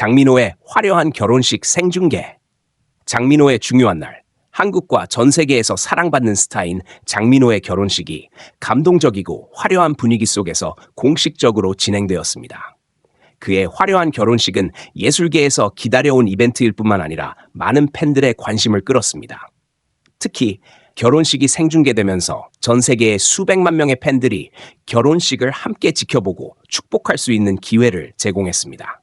장민호의 화려한 결혼식 생중계. 장민호의 중요한 날. 한국과 전 세계에서 사랑받는 스타인 장민호의 결혼식이 감동적이고 화려한 분위기 속에서 공식적으로 진행되었습니다. 그의 화려한 결혼식은 예술계에서 기다려온 이벤트일 뿐만 아니라 많은 팬들의 관심을 끌었습니다. 특히 결혼식이 생중계되면서 전 세계의 수백만 명의 팬들이 결혼식을 함께 지켜보고 축복할 수 있는 기회를 제공했습니다.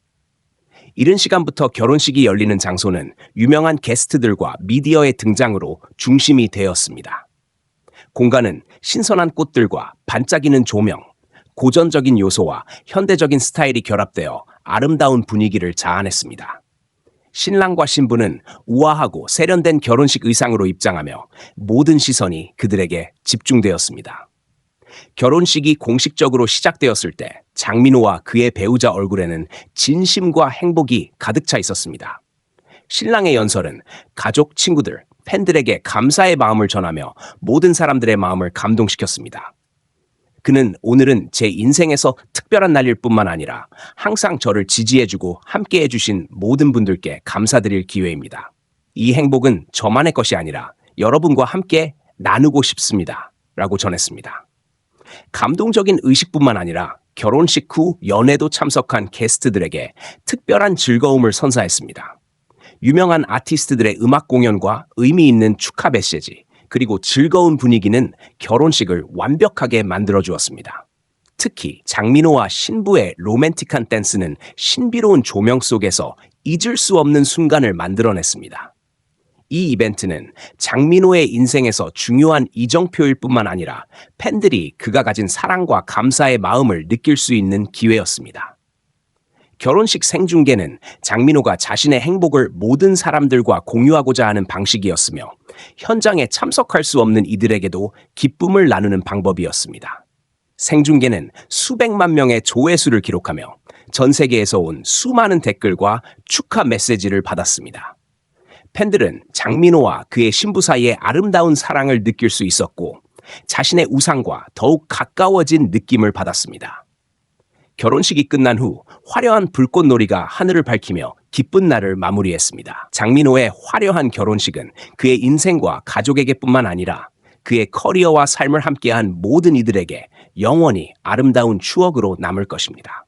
이른 시간부터 결혼식이 열리는 장소는 유명한 게스트들과 미디어의 등장으로 중심이 되었습니다. 공간은 신선한 꽃들과 반짝이는 조명, 고전적인 요소와 현대적인 스타일이 결합되어 아름다운 분위기를 자아냈습니다. 신랑과 신부는 우아하고 세련된 결혼식 의상으로 입장하며 모든 시선이 그들에게 집중되었습니다. 결혼식이 공식적으로 시작되었을 때 장민호와 그의 배우자 얼굴에는 진심과 행복이 가득 차 있었습니다. 신랑의 연설은 가족, 친구들, 팬들에게 감사의 마음을 전하며 모든 사람들의 마음을 감동시켰습니다. 그는 오늘은 제 인생에서 특별한 날일 뿐만 아니라 항상 저를 지지해주고 함께해주신 모든 분들께 감사드릴 기회입니다. 이 행복은 저만의 것이 아니라 여러분과 함께 나누고 싶습니다. 라고 전했습니다. 감동적인 의식뿐만 아니라 결혼식 후 연애도 참석한 게스트들에게 특별한 즐거움을 선사했습니다. 유명한 아티스트들의 음악 공연과 의미 있는 축하 메시지, 그리고 즐거운 분위기는 결혼식을 완벽하게 만들어 주었습니다. 특히 장민호와 신부의 로맨틱한 댄스는 신비로운 조명 속에서 잊을 수 없는 순간을 만들어냈습니다. 이 이벤트는 장민호의 인생에서 중요한 이정표일 뿐만 아니라 팬들이 그가 가진 사랑과 감사의 마음을 느낄 수 있는 기회였습니다. 결혼식 생중계는 장민호가 자신의 행복을 모든 사람들과 공유하고자 하는 방식이었으며 현장에 참석할 수 없는 이들에게도 기쁨을 나누는 방법이었습니다. 생중계는 수백만 명의 조회수를 기록하며 전 세계에서 온 수많은 댓글과 축하 메시지를 받았습니다. 팬들은 장민호와 그의 신부 사이의 아름다운 사랑을 느낄 수 있었고 자신의 우상과 더욱 가까워진 느낌을 받았습니다. 결혼식이 끝난 후 화려한 불꽃놀이가 하늘을 밝히며 기쁜 날을 마무리했습니다. 장민호의 화려한 결혼식은 그의 인생과 가족에게뿐만 아니라 그의 커리어와 삶을 함께한 모든 이들에게 영원히 아름다운 추억으로 남을 것입니다.